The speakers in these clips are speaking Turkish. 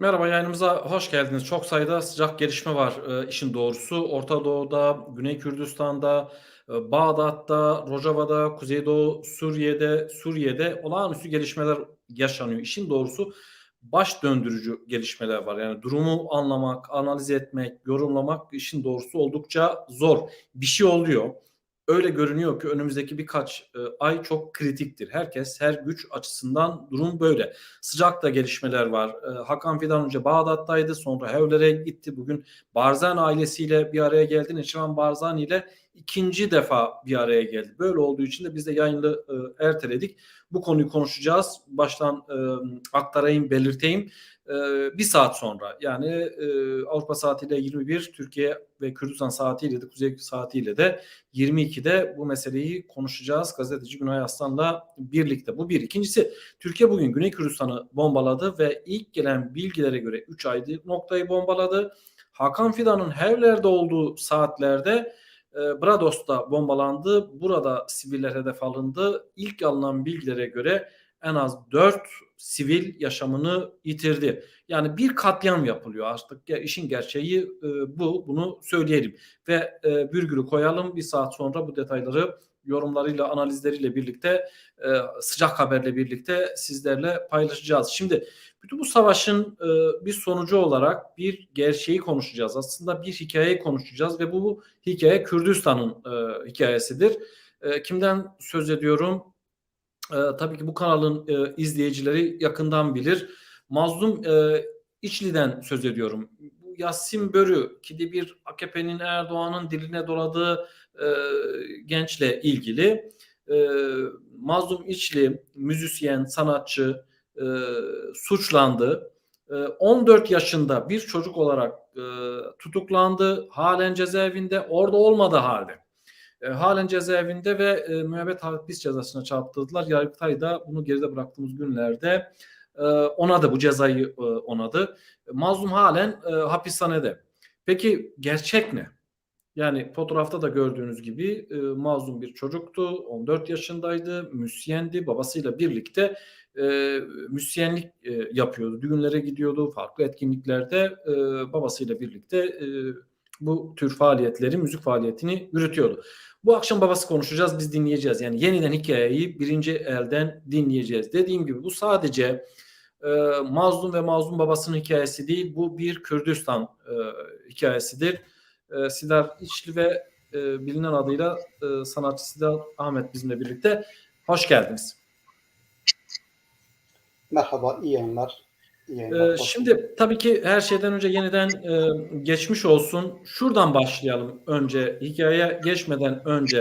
Merhaba, yayınımıza hoş geldiniz. Çok sayıda sıcak gelişme var, eee, işin doğrusu. Orta Doğu'da, Güney Kürdistan'da, eee, Bağdat'ta, Rojava'da, Kuzeydoğu Suriye'de, Suriye'de olağanüstü gelişmeler yaşanıyor. İşin doğrusu baş döndürücü gelişmeler var. Yani durumu anlamak, analiz etmek, yorumlamak işin doğrusu oldukça zor. Bir şey oluyor. Öyle görünüyor ki önümüzdeki birkaç, eee, ay çok kritiktir. Herkes, her güç açısından durum böyle. Sıcakta gelişmeler var. Eee, Hakan Fidan önce Bağdat'taydı, sonra Hevler'e gitti. Bugün Barzani ailesiyle bir araya geldi. Neçirvan Barzani ile ikinci defa bir araya geldi. Böyle olduğu için de biz de yayını e, erteledik. Bu konuyu konuşacağız. Baştan e, aktarayım, belirteyim. E, bir saat sonra yani e, Avrupa saatiyle 21, Türkiye ve Kürdistan saatiyle de Kuzey saatiyle de 22'de bu meseleyi konuşacağız. Gazeteci Günay Aslan'la birlikte. Bu bir. İkincisi Türkiye bugün Güney Kürdistan'ı bombaladı ve ilk gelen bilgilere göre 3 aydı noktayı bombaladı. Hakan Fidan'ın Hevler'de olduğu saatlerde e, Brados'ta bombalandı. Burada siviller hedef alındı. İlk alınan bilgilere göre en az 4 sivil yaşamını yitirdi. Yani bir katliam yapılıyor artık. Ya işin gerçeği e, bu. Bunu söyleyelim. Ve e, virgülü koyalım. Bir saat sonra bu detayları yorumlarıyla, analizleriyle birlikte e, sıcak haberle birlikte sizlerle paylaşacağız. Şimdi bütün bu savaşın e, bir sonucu olarak bir gerçeği konuşacağız. Aslında bir hikayeyi konuşacağız ve bu hikaye Kürdistan'ın e, hikayesidir. E, kimden söz ediyorum? E, tabii ki bu kanalın e, izleyicileri yakından bilir. Mazlum e, İçli'den söz ediyorum. Bu Yasin Börü ki de bir AKP'nin Erdoğan'ın diline doladığı e, gençle ilgili. E, Mazlum İçli müzisyen, sanatçı e, suçlandı. E, 14 yaşında bir çocuk olarak e, tutuklandı. Halen cezaevinde orada olmadı halde. E, halen cezaevinde ve e, müebbet hapis cezasına çarptırdılar. Yargıtay da bunu geride bıraktığımız günlerde e, onadı bu cezayı e, onadı. Mazlum halen e, hapishanede. Peki gerçek ne? Yani fotoğrafta da gördüğünüz gibi e, mazlum bir çocuktu. 14 yaşındaydı. Müsyendi. Babasıyla birlikte e, müsyenlik e, yapıyordu. Düğünlere gidiyordu. Farklı etkinliklerde e, babasıyla birlikte e, bu tür faaliyetleri, müzik faaliyetini yürütüyordu. Bu akşam babası konuşacağız, biz dinleyeceğiz. Yani yeniden hikayeyi birinci elden dinleyeceğiz. Dediğim gibi bu sadece e, mazlum ve mazlum babasının hikayesi değil, bu bir Kürdistan e, hikayesidir. E, Sidar İçli ve e, bilinen adıyla e, sanatçı Sidar Ahmet bizimle birlikte. Hoş geldiniz. Merhaba, iyi yayınlar. Ee, şimdi tabii ki her şeyden önce yeniden e, geçmiş olsun. Şuradan başlayalım önce. Hikayeye geçmeden önce.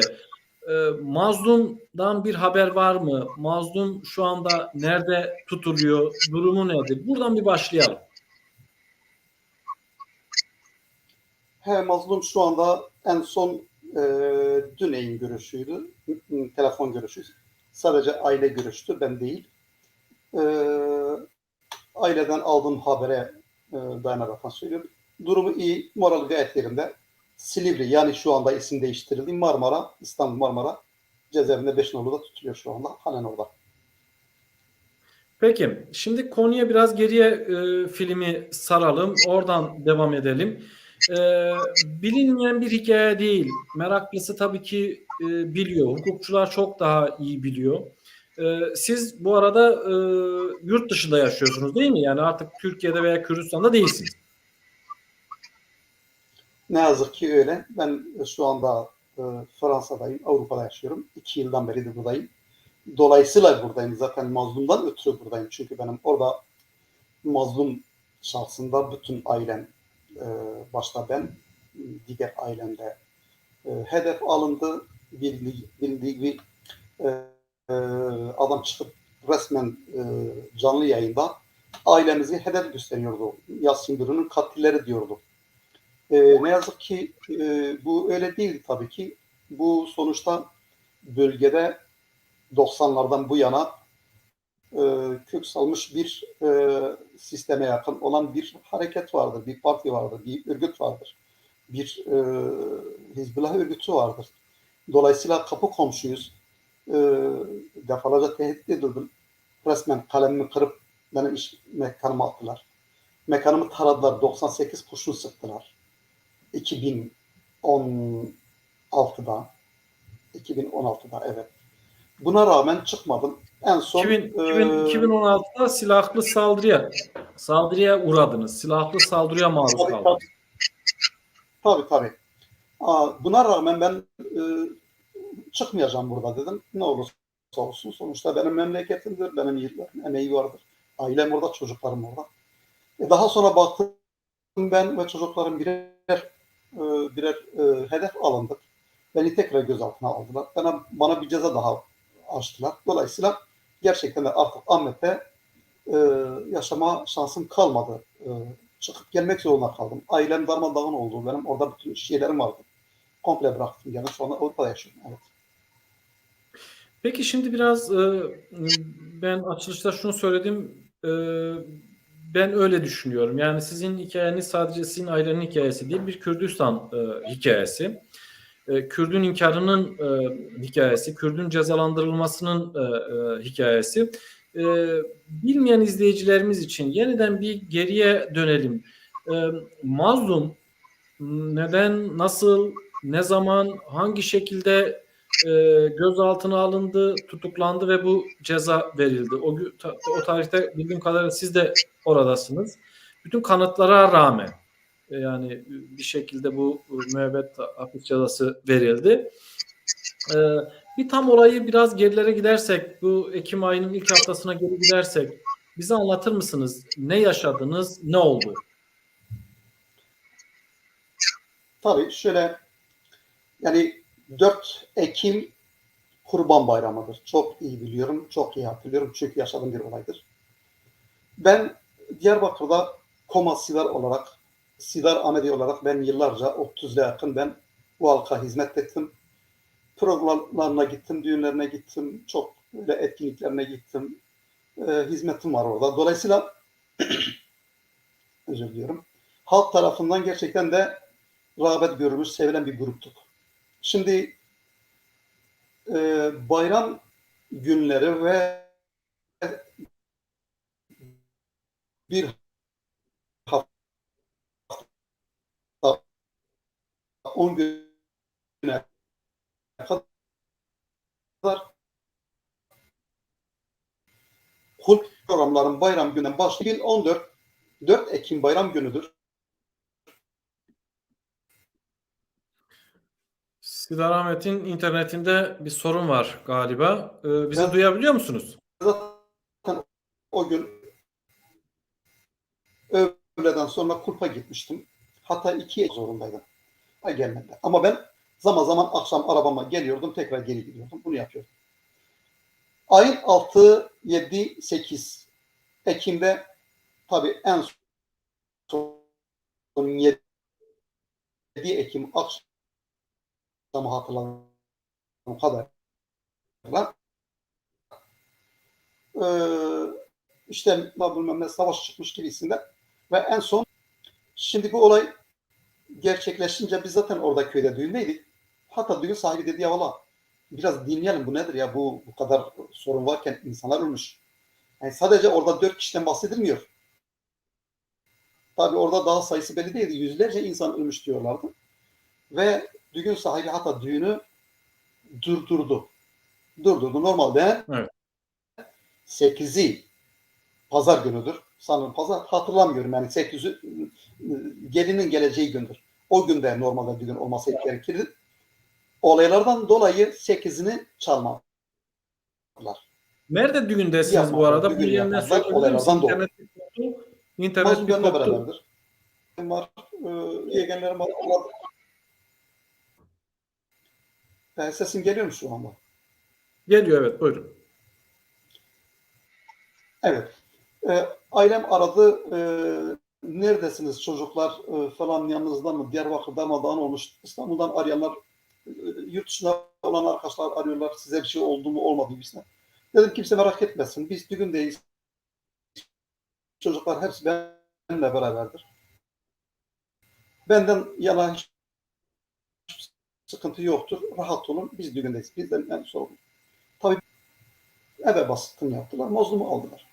E, Mazlum'dan bir haber var mı? Mazlum şu anda nerede tutuluyor? Durumu nedir? Buradan bir başlayalım. He, Mazlum şu anda en son e, dün yayın görüşüydü. Telefon görüşü. Sadece aile görüştü, ben değil. E, aileden aldığım habere e, dayanarak söylüyorum. Durumu iyi, moral gayet yerinde. Silivri yani şu anda isim değiştirildi. Marmara, İstanbul Marmara cezaevinde 5 noluda tutuluyor şu anda. Halen orada. Peki, şimdi konuya biraz geriye e, filmi saralım. Oradan devam edelim. E, bilinmeyen bir hikaye değil. Meraklısı tabii ki e, biliyor. Hukukçular çok daha iyi biliyor. E, siz bu arada e, yurt dışında yaşıyorsunuz değil mi? Yani artık Türkiye'de veya Kürdistan'da değilsiniz. Ne yazık ki öyle. Ben şu anda e, Fransa'dayım, Avrupa'da yaşıyorum. İki yıldan beri de buradayım. Dolayısıyla buradayım. Zaten mazlumdan ötürü buradayım. Çünkü benim orada mazlum şahsında bütün ailem, e, başta ben, diğer ailemde e, hedef alındı. Bildiği, bildiği e, e, adam çıkıp resmen e, canlı yayında ailemizi hedef gösteriyordu. Yasin Bürü'nün katilleri diyordu. E, ne yazık ki e, bu öyle değil tabii ki. Bu sonuçta bölgede 90'lardan bu yana e, kök salmış bir e, sisteme yakın olan bir hareket vardır, bir parti vardır, bir örgüt vardır. Bir e, Hizbullah örgütü vardır. Dolayısıyla kapı komşuyuz. E, defalarca tehdit edildim. Resmen kalemimi kırıp benim iş mekanıma attılar. Mekanımı taradılar. 98 kurşun sıktılar. 2016'da 2016'da evet. Buna rağmen çıkmadım. En son 2000, e, 2000 2016'da silahlı saldırıya saldırıya uğradınız. Silahlı saldırıya maruz kaldınız. tabii. Tabii tabii. Aa, buna rağmen ben e, çıkmayacağım burada dedim. Ne olursa olsun. Sonuçta benim memleketimdir. Benim yılların emeği vardır. Ailem orada, çocuklarım orada. E, daha sonra baktım ben ve çocuklarım birer e, birer e, hedef alındık. Beni tekrar gözaltına aldılar. Bana, bana bir ceza daha açtılar. Dolayısıyla gerçekten de artık Ahmet'te e, yaşama şansım kalmadı. E, çıkıp gelmek zorunda kaldım. Ailem darmadağın oldu. Benim orada bütün şeylerim vardı. Komple bıraktım. Yani anda Avrupa'da yaşıyorum. Evet. Peki şimdi biraz e, ben açılışta şunu söyledim. E, ben öyle düşünüyorum. Yani sizin hikayeniz sadece sizin ailenin hikayesi değil, bir Kürdistan e, hikayesi. Kürdün inkarının e, hikayesi, Kürdün cezalandırılmasının e, e, hikayesi. E, bilmeyen izleyicilerimiz için yeniden bir geriye dönelim. E, mazlum neden, nasıl, ne zaman, hangi şekilde e, gözaltına alındı, tutuklandı ve bu ceza verildi. O, o tarihte bildiğim kadarıyla siz de oradasınız. Bütün kanıtlara rağmen e, yani bir şekilde bu müebbet hapis cezası verildi. E, bir tam olayı biraz gerilere gidersek, bu Ekim ayının ilk haftasına geri gidersek bize anlatır mısınız? Ne yaşadınız, ne oldu? Tabii şöyle yani 4 Ekim Kurban Bayramı'dır. Çok iyi biliyorum, çok iyi hatırlıyorum çünkü yaşadığım bir olaydır. Ben Diyarbakır'da Koma Sidar olarak, Sidar Ahmedi olarak ben yıllarca 30'a yakın ben bu halka hizmet ettim. Programlarına gittim, düğünlerine gittim, çok böyle etkinliklerine gittim. Ee, hizmetim var orada. Dolayısıyla özür diliyorum. Halk tarafından gerçekten de rağbet görülmüş, sevilen bir gruptuk. Şimdi e, bayram günleri ve bir hafta 10 güne kadar kul programların bayram gününden başlayıp 14 4 Ekim bayram günüdür. Sidar Ahmet'in internetinde bir sorun var galiba. E, bizi Evet. duyabiliyor musunuz? Zaten o gün öğleden sonra kulpa gitmiştim. Hatta iki zorundaydım. Ha gelmedi. Ama ben zaman zaman akşam arabama geliyordum. Tekrar geri gidiyordum. Bunu yapıyordum. Ayın 6, 7, 8 Ekim'de tabii en son 7 Ekim akşamı hatırladığım kadarıyla e, işte bilmem ne savaş çıkmış gibisinden ve en son şimdi bu olay gerçekleşince biz zaten orada köyde düğündeydik. Hatta düğün sahibi dedi ya valla biraz dinleyelim bu nedir ya bu bu kadar sorun varken insanlar ölmüş. Yani sadece orada dört kişiden bahsedilmiyor. Tabi orada daha sayısı belli değildi. Yüzlerce insan ölmüş diyorlardı. Ve düğün sahibi hatta düğünü durdurdu. Durdurdu. Normalde Evet. 8'i pazar günüdür. Sanırım pazar hatırlamıyorum yani 8'i gelinin geleceği gündür. O günde normalde düğün olması gerekirdi. Olaylardan dolayı 8'ini çalmadılar. Nerede düğündesiniz Yapmadılar, bu arada? düğün yapmadılar, olaylardan dolayı. İnternet. İnternet bir koptu. beraberdir. Var, e, yeğenlerim var. E, sesim geliyor mu şu anda? Geliyor evet buyurun. Evet. E, ailem aradı. E, neredesiniz çocuklar e, falan yanınızda mı? Diyarbakır'da mı? Dağın olmuş. İstanbul'dan arayanlar e, yurt dışında olan arkadaşlar arıyorlar. Size bir şey oldu mu olmadı gibisine. Dedim kimse merak etmesin. Biz düğündeyiz. Çocuklar hepsi benimle beraberdir. Benden yana hiç sıkıntı yoktur. Rahat olun. Biz düğündeyiz. Bizden en sorun. Tabii eve baskın yaptılar. Mazlumu aldılar.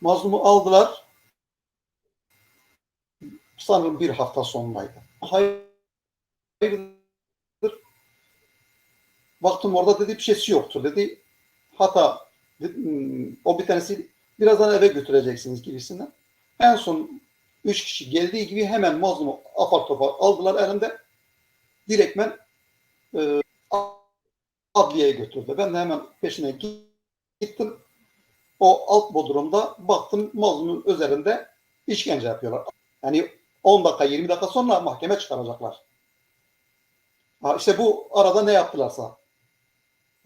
Mazlumu aldılar. sanırım bir hafta sonundaydı. Hayırdır? Baktım orada dedi bir şeysi yoktur dedi. Hatta hmm, o bir tanesi birazdan eve götüreceksiniz gibisinden. En son üç kişi geldiği gibi hemen mazlumu apar topar aldılar elinde. Direktmen e, adliyeye götürdü. Ben de hemen peşine gittim. O alt bodrumda baktım mazlumun üzerinde işkence yapıyorlar. Yani 10 dakika 20 dakika sonra mahkeme çıkaracaklar. Ha işte bu arada ne yaptılarsa.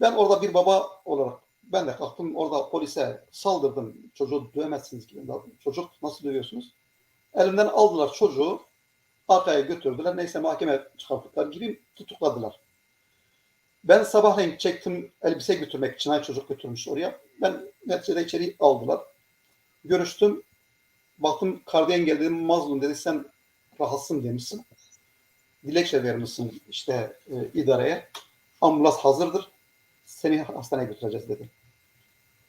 Ben orada bir baba olarak ben de kalktım orada polise saldırdım. Çocuğu dövemezsiniz gibi. Çocuk nasıl dövüyorsunuz? Elimden aldılar çocuğu arkaya götürdüler. Neyse mahkeme çıkarttıkları gibi tutukladılar. Ben sabahleyin çektim elbise götürmek için. Ay çocuk götürmüş oraya. Ben neticede içeri aldılar. Görüştüm. Baktım kardiyen geldi dedim mazlum dedi sen rahatsın demişsin. Dilekçe vermişsin işte e, idareye. Ambulans hazırdır. Seni hastaneye götüreceğiz dedi.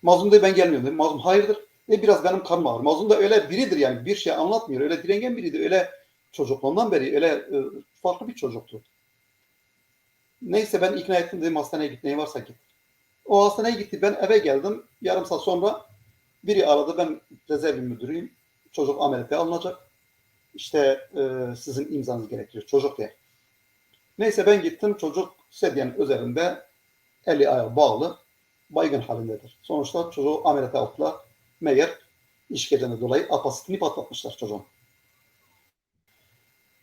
Mazlum dedi ben gelmiyorum dedim. Mazlum hayırdır? E biraz benim karnım ağrır. Mazlum da öyle biridir yani bir şey anlatmıyor. Öyle direngen biriydi. Öyle çocukluğundan beri öyle e, farklı bir çocuktu. Neyse ben ikna ettim dedim hastaneye git neyi varsa git. O hastaneye gitti ben eve geldim. Yarım saat sonra biri aradı ben rezerv müdürüyüm. Çocuk ameliyata alınacak. İşte e, sizin imzanız gerekiyor. Çocuk diye. Neyse ben gittim. Çocuk sedyenin üzerinde eli ayağı bağlı baygın halindedir. Sonuçta çocuğu ameliyata aldılar. Meğer işkenceden dolayı apasitini patlatmışlar çocuğun.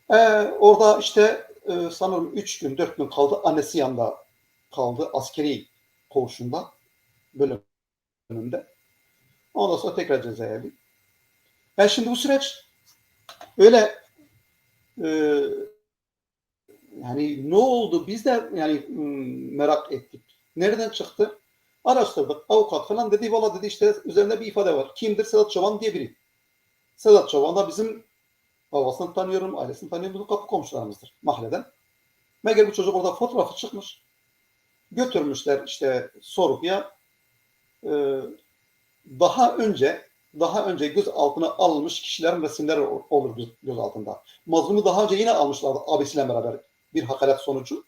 Ee, orada işte e, sanırım 3 gün 4 gün kaldı. Annesi yanında kaldı. Askeri koğuşunda bölümünde. Ondan sonra tekrar cezaevi. Yani şimdi bu süreç öyle e, yani ne oldu biz de yani hmm, merak ettik. Nereden çıktı? Araştırdık. Avukat falan dedi valla dedi işte üzerinde bir ifade var. Kimdir? Sedat Çoban diye biri. Sedat Çoban da bizim babasını tanıyorum, ailesini tanıyorum. Bizim kapı komşularımızdır mahalleden. Meğer bu çocuk orada fotoğrafı çıkmış. Götürmüşler işte sorguya. Ee, daha önce daha önce göz altına alınmış kişilerin resimleri olur göz, altında. Mazlumu daha önce yine almışlardı abisiyle beraber bir hakaret sonucu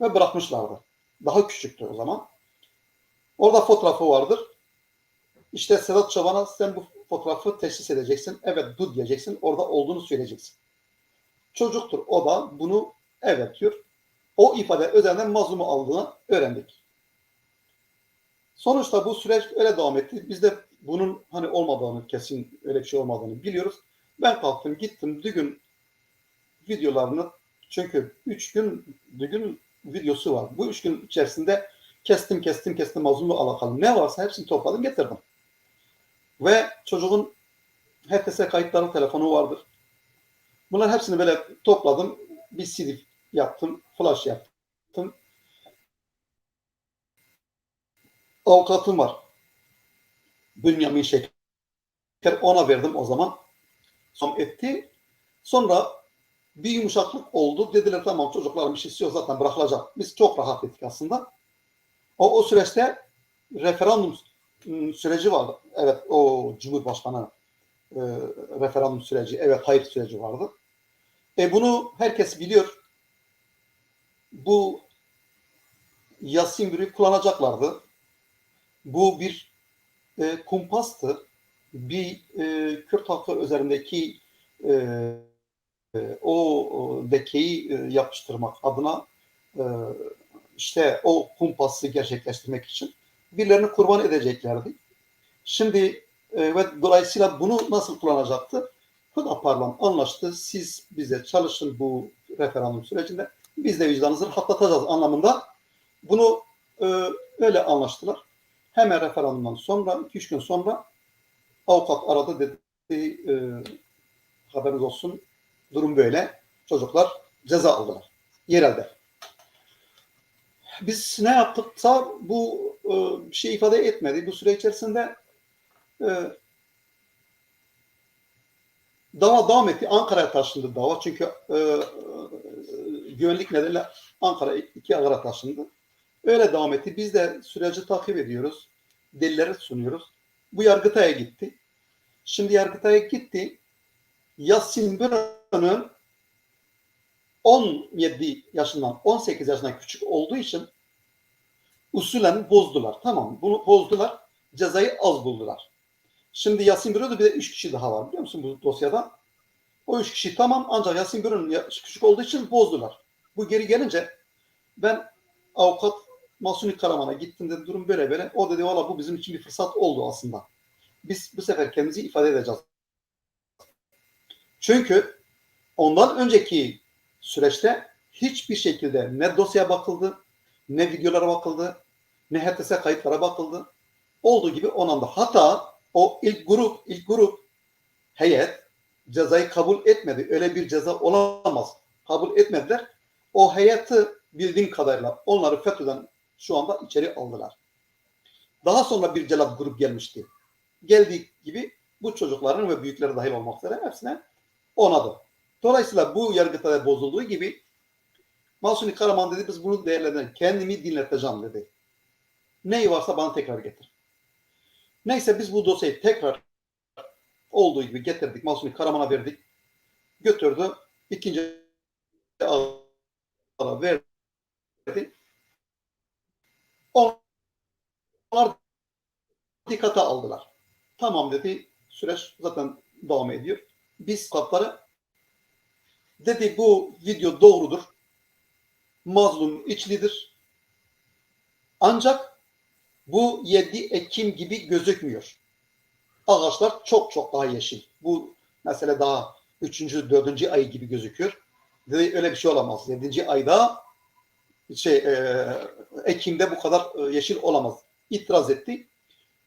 ve bırakmışlardı. Daha küçüktü o zaman. Orada fotoğrafı vardır. İşte Sedat Çoban'a sen bu fotoğrafı teşhis edeceksin. Evet dur diyeceksin. Orada olduğunu söyleyeceksin. Çocuktur. O da bunu evet diyor. O ifade üzerinden mazlumu aldığını öğrendik. Sonuçta bu süreç öyle devam etti. Biz de bunun hani olmadığını, kesin öyle bir şey olmadığını biliyoruz. Ben kalktım gittim düğün videolarını çünkü üç gün düğün videosu var. Bu üç gün içerisinde kestim kestim kestim mazlumla alakalı ne varsa hepsini topladım getirdim. Ve çocuğun HTS kayıtları telefonu vardır. Bunların hepsini böyle topladım. Bir CD yaptım, flash yaptım. Avukatım var. Bünyamin Şeker. Ona verdim o zaman. Son etti. Sonra bir yumuşaklık oldu. Dediler tamam çocukların bir şey istiyor zaten bırakılacak. Biz çok rahat ettik aslında. O, o süreçte referandum süreci vardı. Evet o Cumhurbaşkanı e, referandum süreci, evet hayır süreci vardı. E bunu herkes biliyor. Bu Yasin Gür'ü kullanacaklardı. Bu bir e, kumpastı. Bir e, Kürt halkı üzerindeki e, e, o lekeyi e, yapıştırmak adına e, işte o kumpası gerçekleştirmek için birilerini kurban edeceklerdi. Şimdi e, ve dolayısıyla bunu nasıl kullanacaktı? Hüdapar'la anlaştı. Siz bize çalışın bu referandum sürecinde. Biz de vicdanınızı rahatlatacağız anlamında. Bunu e, öyle anlaştılar. Hemen referandumdan sonra, 2-3 gün sonra avukat aradı dedi e, haberiniz olsun durum böyle. Çocuklar ceza aldılar. Yerelde. Biz ne yaptıksa bu bir şey ifade etmedi. Bu süre içerisinde e, dava devam etti. Ankara'ya taşındı dava. Çünkü e, e, güvenlik nedeniyle Ankara iki agara taşındı. Öyle devam etti. Biz de süreci takip ediyoruz. Delilleri sunuyoruz. Bu Yargıtay'a gitti. Şimdi Yargıtay'a gitti. Yasin Börö'nün 17 yaşından 18 yaşına küçük olduğu için usulen bozdular. Tamam bunu bozdular. Cezayı az buldular. Şimdi Yasin Börö'de bir de 3 kişi daha var biliyor musun bu dosyada? O 3 kişi tamam ancak Yasin yaşı küçük olduğu için bozdular. Bu geri gelince ben avukat Masuni Karaman'a gittim dedi durum böyle böyle. O dedi valla bu bizim için bir fırsat oldu aslında. Biz bu sefer kendimizi ifade edeceğiz. Çünkü ondan önceki süreçte hiçbir şekilde ne dosyaya bakıldı, ne videolara bakıldı, ne HTS kayıtlara bakıldı. Olduğu gibi ondan da. Hatta o ilk grup, ilk grup heyet cezayı kabul etmedi. Öyle bir ceza olamaz. Kabul etmediler. O heyeti bildiğim kadarıyla onları FETÖ'den şu anda içeri aldılar. Daha sonra bir celat grup gelmişti. Geldiği gibi bu çocukların ve büyükleri dahil olmak üzere hepsine onadı. Dolayısıyla bu yargıtada bozulduğu gibi Masuni Karaman dedi biz bunu değerlendirelim. Kendimi dinleteceğim dedi. Neyi varsa bana tekrar getir. Neyse biz bu dosyayı tekrar olduğu gibi getirdik. Masuni Karaman'a verdik. Götürdü. İkinci ağına verdi. Onlar dikkate aldılar. Tamam dedi. Süreç zaten devam ediyor. Biz kapları dedi bu video doğrudur. Mazlum içlidir. Ancak bu 7 Ekim gibi gözükmüyor. Ağaçlar çok çok daha yeşil. Bu mesele daha 3. 4. ay gibi gözüküyor. Dedi öyle bir şey olamaz. 7. ayda şey e, Ekim'de bu kadar e, yeşil olamaz. İtiraz etti.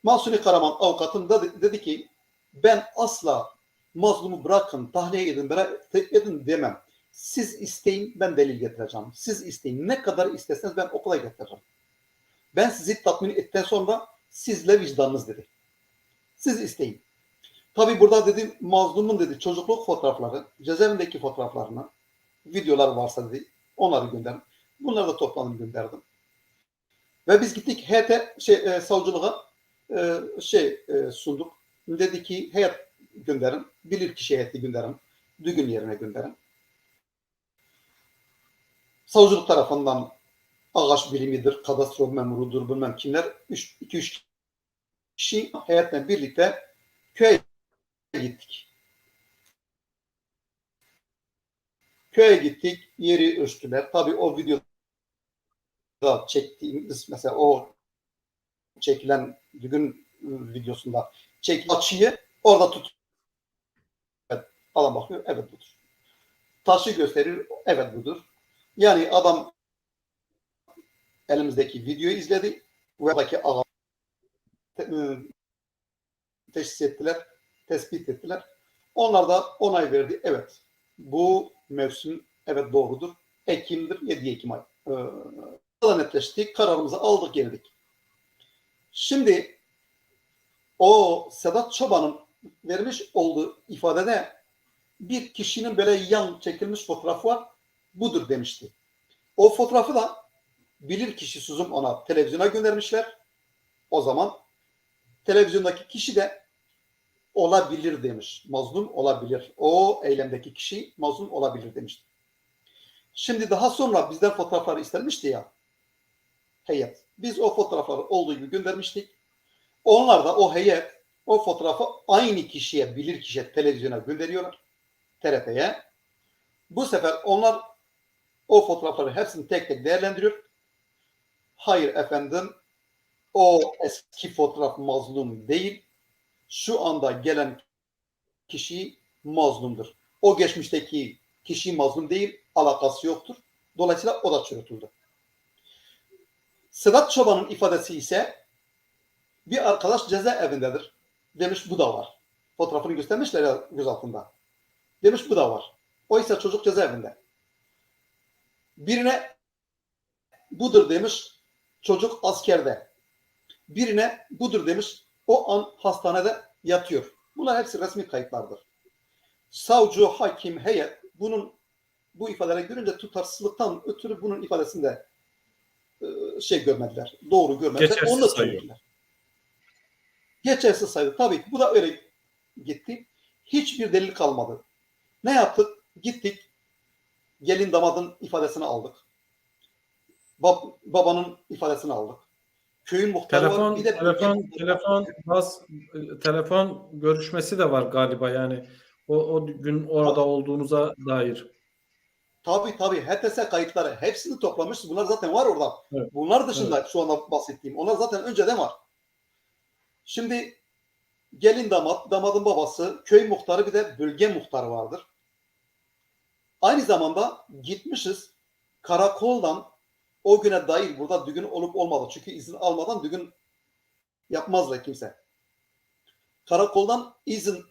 Mahsuni Karaman avukatım da de- dedi ki ben asla mazlumu bırakın, tahliye edin, bırak, edin demem. Siz isteyin ben delil getireceğim. Siz isteyin. Ne kadar isterseniz ben okula getireceğim. Ben sizi tatmin ettikten sonra sizle vicdanınız dedi. Siz isteyin. Tabi burada dedi mazlumun dedi çocukluk fotoğrafları, cezaevindeki fotoğraflarını, videolar varsa dedi onları gönderin. Bunları da topladım gönderdim. Ve biz gittik HT şey, e, savcılığa e, şey e, sunduk. Dedi ki heyet gönderin. Bilir kişi heyeti gönderin. Düğün yerine gönderin. Savcılık tarafından ağaç bilimidir, kadastro memurudur, bilmem kimler. 2-3 kişi heyetle birlikte köye gittik. Köye gittik, yeri ölçtüler. Tabii o videoda çektiğimiz mesela o çekilen düğün videosunda çek açıyı orada tut. Evet, adam bakıyor, evet budur. Taşı gösterir, evet budur. Yani adam elimizdeki videoyu izledi ve oradaki ağa te, teşhis ettiler, tespit ettiler. Onlar da onay verdi. Evet, bu mevsim evet doğrudur. Ekim'dir, 7 Ekim ay. Ee, netleştik, kararımızı aldık geldik. Şimdi o Sedat Çoban'ın vermiş olduğu ifadede bir kişinin böyle yan çekilmiş fotoğrafı var. Budur demişti. O fotoğrafı da bilir kişi Suzum ona televizyona göndermişler. O zaman televizyondaki kişi de olabilir demiş. Mazlum olabilir. O eylemdeki kişi mazlum olabilir demişti. Şimdi daha sonra bizden fotoğrafları istenmişti ya heyet. Biz o fotoğrafları olduğu gibi göndermiştik. Onlar da o heyet o fotoğrafı aynı kişiye, bilir kişiye televizyona gönderiyorlar. TRT'ye. Bu sefer onlar o fotoğrafları hepsini tek tek değerlendiriyor. Hayır efendim o eski fotoğraf mazlum değil. Şu anda gelen kişi mazlumdur. O geçmişteki kişi mazlum değil, alakası yoktur. Dolayısıyla o da çürütüldü. Sedat Çoban'ın ifadesi ise bir arkadaş cezaevindedir. Demiş bu da var. Fotoğrafını göstermişler göz altında. Demiş bu da var. Oysa çocuk cezaevinde. Birine budur demiş çocuk askerde. Birine budur demiş o an hastanede yatıyor. Bunlar hepsi resmi kayıtlardır. Savcı, hakim, heyet bunun bu ifadeleri görünce tutarsızlıktan ötürü bunun ifadesinde e, şey görmediler. Doğru görmediler. Geçersiz Onu da söylediler. Geçersiz saydı. Tabii ki bu da öyle gitti. Hiçbir delil kalmadı. Ne yaptık? Gittik. Gelin damadın ifadesini aldık. Bab- babanın ifadesini aldık. Köyün muhtarı Telefon, var. Bir de telefon, telefon, bas, telefon görüşmesi de var galiba yani. O, o gün orada olduğunuza dair. Tabii tabii HTS kayıtları hepsini toplamışız. Bunlar zaten var orada. Evet. Bunlar dışında şu anda bahsettiğim. Onlar zaten önceden var. Şimdi gelin damat, damadın babası, köy muhtarı bir de bölge muhtarı vardır. Aynı zamanda gitmişiz karakoldan o güne dair burada düğün olup olmadı. Çünkü izin almadan düğün yapmazlar kimse. Karakoldan izin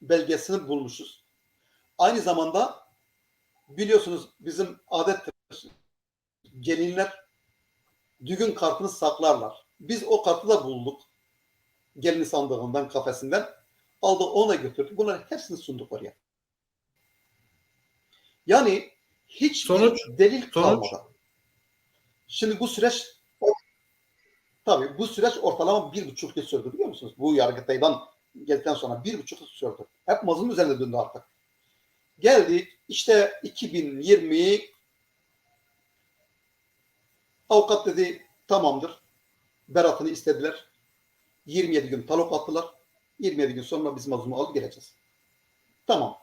belgesini bulmuşuz. Aynı zamanda biliyorsunuz bizim adettir. Gelinler düğün kartını saklarlar. Biz o kartı da bulduk. Gelin sandığından, kafesinden. Aldık ona götürdük. Bunların hepsini sunduk oraya. Yani hiç Sonuç? delil Sonuç? kalmadı. Şimdi bu süreç tabii bu süreç ortalama bir buçuk yıl sürdü biliyor musunuz? Bu yargıtaydan geldikten sonra bir buçuk yıl sürdü. Hep mazlum üzerinde döndü artık. Geldik işte 2020 avukat dedi tamamdır. Berat'ını istediler. 27 gün talok attılar. 27 gün sonra biz mazlumu alıp geleceğiz. Tamam.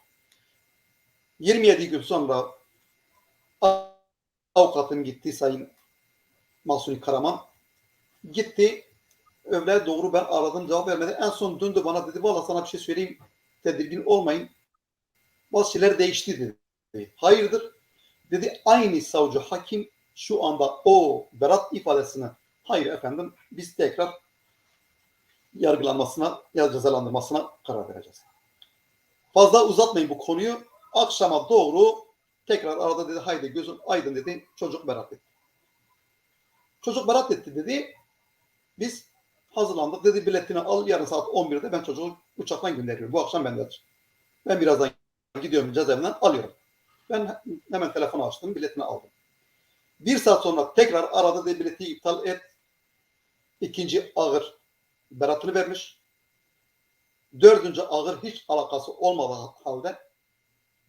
27 gün sonra avukatım gitti Sayın Mahsuni Karaman. Gitti. Öyle doğru ben aradım cevap vermedi. En son döndü bana dedi valla sana bir şey söyleyeyim. Tedirgin olmayın. Bazı şeyler değişti dedi. Hayırdır? Dedi aynı savcı hakim şu anda o Berat ifadesini hayır efendim biz tekrar yargılanmasına ya cezalandırmasına karar vereceğiz. Fazla uzatmayın bu konuyu. Akşama doğru tekrar arada dedi haydi gözün aydın dedi. Çocuk berat etti. Çocuk berat etti dedi. Biz hazırlandık. Dedi biletini al yarın saat 11'de ben çocuğu uçaktan gönderiyorum. Bu akşam bendedir. Ben birazdan gidiyorum cezaevinden alıyorum. Ben hemen telefonu açtım. Biletini aldım. Bir saat sonra tekrar aradı dedi bileti iptal et. İkinci ağır beratını vermiş. Dördüncü ağır hiç alakası olmadığı halde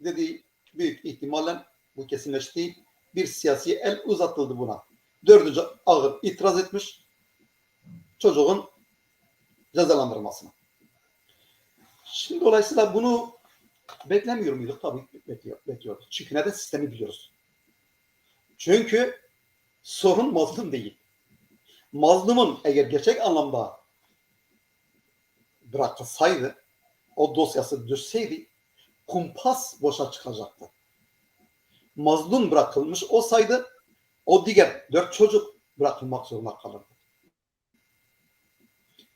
dedi büyük ihtimalle bu kesinleşti. Bir siyasi el uzatıldı buna. Dördüncü ağır itiraz etmiş çocuğun cezalandırılmasına. Şimdi dolayısıyla bunu beklemiyor muyduk? Tabii bekliyor, bekliyoruz. Çünkü neden sistemi biliyoruz. Çünkü sorun mazlum değil. Mazlumun eğer gerçek anlamda bırakılsaydı, o dosyası düşseydi kumpas boşa çıkacaktı. Mazlum bırakılmış olsaydı o diğer dört çocuk bırakılmak zorunda kalırdı.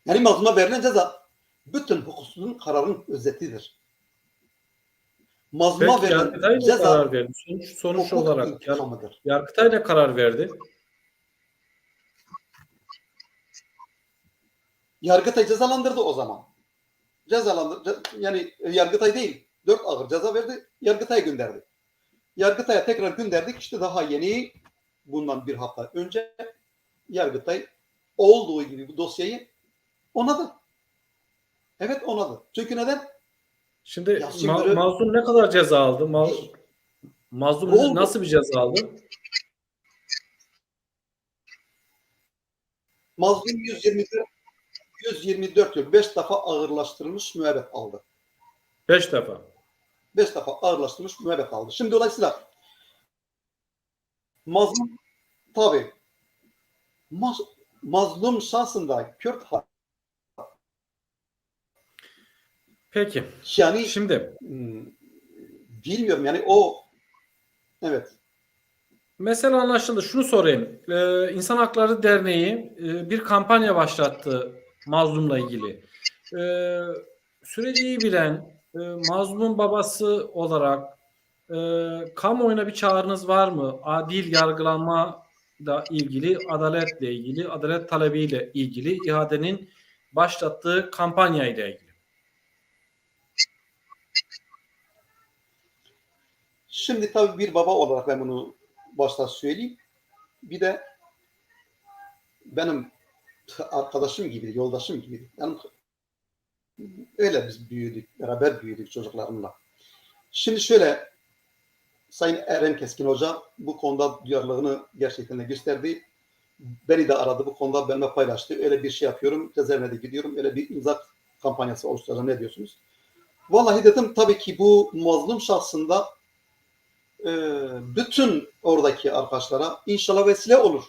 Yani mazluma verilen ceza bütün hukuksuzun kararın özetidir. Mazluma Peki verilen ceza karar verdi? Sonuç, sonuç olarak. Yargıtay ne karar verdi? Yargıtay cezalandırdı o zaman. Cezalandırdı. Yani Yargıtay değil. Dört ağır ceza verdi. Yargıtay gönderdi. Yargıtay'a tekrar gönderdik. İşte daha yeni bundan bir hafta önce Yargıtay olduğu gibi bu dosyayı onadı. Evet onadı. Çünkü neden? Şimdi ma- mazlum ne kadar ceza aldı? Ma- mazlum oldu? nasıl bir ceza aldı? Mazlum 124 124 yıl 5 defa ağırlaştırılmış müebbet aldı. Beş defa. 5 defa ağırlaştırılmış müebbet aldı. Şimdi dolayısıyla mazlum tabi maz, mazlum şahsında Kürt halkı Peki. yani Şimdi hmm, bilmiyorum yani o evet Mesele anlaşıldı. Şunu sorayım. Ee, İnsan Hakları Derneği e, bir kampanya başlattı mazlumla ilgili. Ee, süreci iyi bilen, e, mazlumun babası olarak e, kamuoyuna bir çağrınız var mı? Adil yargılanma da ilgili, adaletle ilgili, adalet talebiyle ilgili ihadenin başlattığı kampanya ile ilgili. Şimdi tabii bir baba olarak ben bunu başta söyleyeyim. Bir de benim arkadaşım gibi, yoldaşım gibi. Yani öyle biz büyüdük, beraber büyüdük çocuklarımla. Şimdi şöyle Sayın Eren Keskin Hoca bu konuda duyarlılığını gerçekten de gösterdi. Beni de aradı bu konuda benimle paylaştı. Öyle bir şey yapıyorum. Cezaevine de gidiyorum. Öyle bir imza kampanyası oluşturacağım. Ne diyorsunuz? Vallahi dedim tabii ki bu mazlum şahsında e, bütün oradaki arkadaşlara inşallah vesile olur.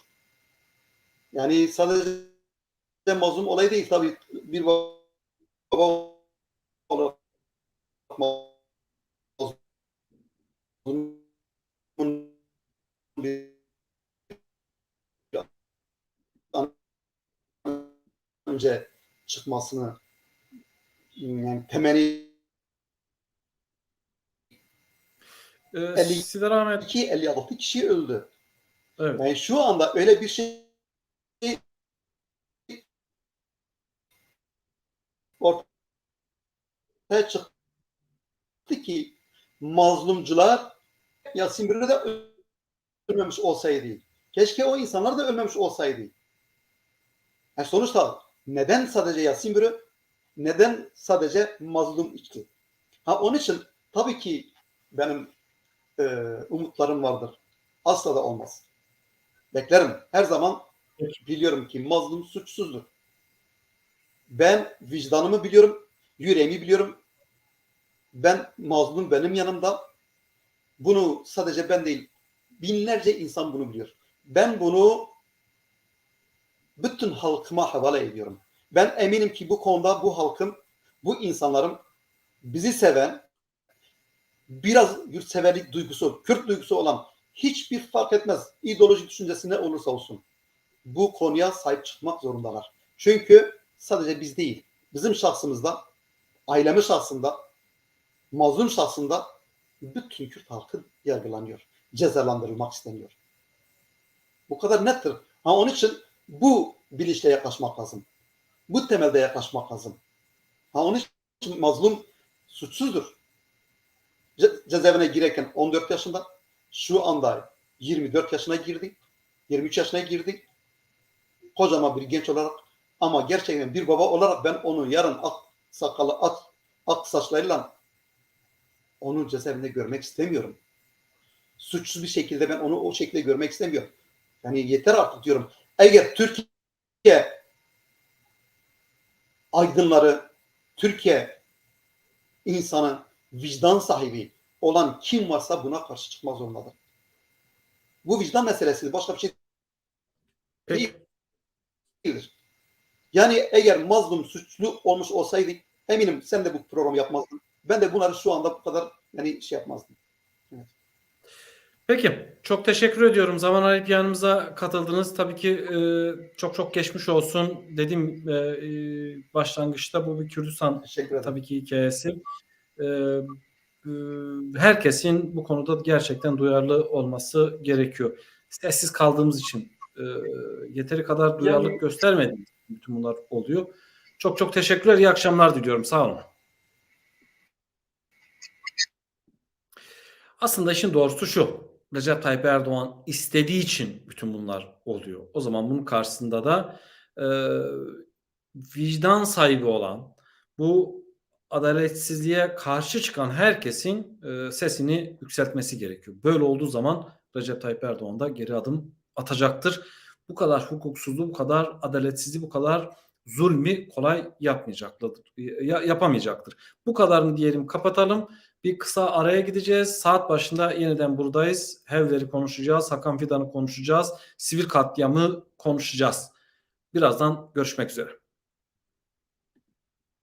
Yani sadece mazlum olay değil tabii bir baba olarak mazlumun bir an önce çıkmasını yani temenni Ee, Elli- Sider Ahmet, 2 56 kişi öldü. evet. Yani şu anda öyle bir şey ortaya çıktı ki mazlumcular Yasin Bürü de ölmemiş olsaydı. Keşke o insanlar da ölmemiş olsaydı. Yani sonuçta neden sadece Yasin Bürü neden sadece mazlum içti? Ha onun için tabii ki benim e, umutlarım vardır. Asla da olmaz. Beklerim. Her zaman biliyorum ki mazlum suçsuzdur. Ben vicdanımı biliyorum, yüreğimi biliyorum. Ben mazlum benim yanımda. Bunu sadece ben değil, binlerce insan bunu biliyor. Ben bunu bütün halkıma havale ediyorum. Ben eminim ki bu konuda bu halkın, bu insanların bizi seven, biraz yurtseverlik duygusu, Kürt duygusu olan hiçbir fark etmez. ideolojik düşüncesi ne olursa olsun. Bu konuya sahip çıkmak zorundalar. Çünkü sadece biz değil, bizim şahsımızda, ailemiz şahsında, mazlum şahsında bütün Kürt halkı yargılanıyor. Cezalandırılmak isteniyor. Bu kadar nettir. Ha, onun için bu bilinçle yaklaşmak lazım. Bu temelde yaklaşmak lazım. Ha, onun için mazlum suçsuzdur. Ce- cezaevine girerken 14 yaşında, şu anda 24 yaşına girdi, 23 yaşına girdi. Kocaman bir genç olarak ama gerçekten bir baba olarak ben onu yarın ak sakalı, ak, ak saçlarıyla onu cezaevinde görmek istemiyorum. Suçsuz bir şekilde ben onu o şekilde görmek istemiyorum. Yani yeter artık diyorum. Eğer Türkiye aydınları, Türkiye insanı, vicdan sahibi olan kim varsa buna karşı çıkmak zorundadır. Bu vicdan meselesi başka bir şey Peki. değildir. Yani eğer mazlum suçlu olmuş olsaydı eminim sen de bu programı yapmazdın. Ben de bunları şu anda bu kadar yani şey yapmazdım. Peki. Çok teşekkür ediyorum. Zaman ayırıp yanımıza katıldınız. Tabii ki e, çok çok geçmiş olsun. Dedim e, e, başlangıçta bu bir Kürdistan tabii ki hikayesi. E, e, herkesin bu konuda gerçekten duyarlı olması gerekiyor. Sessiz kaldığımız için e, yeteri kadar duyarlılık Yani- göstermediğimiz bütün bunlar oluyor. Çok çok teşekkürler. İyi akşamlar diliyorum. Sağ olun. Aslında işin doğrusu şu. Recep Tayyip Erdoğan istediği için bütün bunlar oluyor. O zaman bunun karşısında da e, vicdan sahibi olan, bu adaletsizliğe karşı çıkan herkesin e, sesini yükseltmesi gerekiyor. Böyle olduğu zaman Recep Tayyip Erdoğan da geri adım atacaktır. Bu kadar hukuksuzluğu, bu kadar adaletsizliği, bu kadar zulmü kolay yapmayacaktır. ya- yapamayacaktır. Bu kadarını diyelim kapatalım. Bir kısa araya gideceğiz. Saat başında yeniden buradayız. Hevleri konuşacağız. Hakan Fidan'ı konuşacağız. Sivil katliamı konuşacağız. Birazdan görüşmek üzere.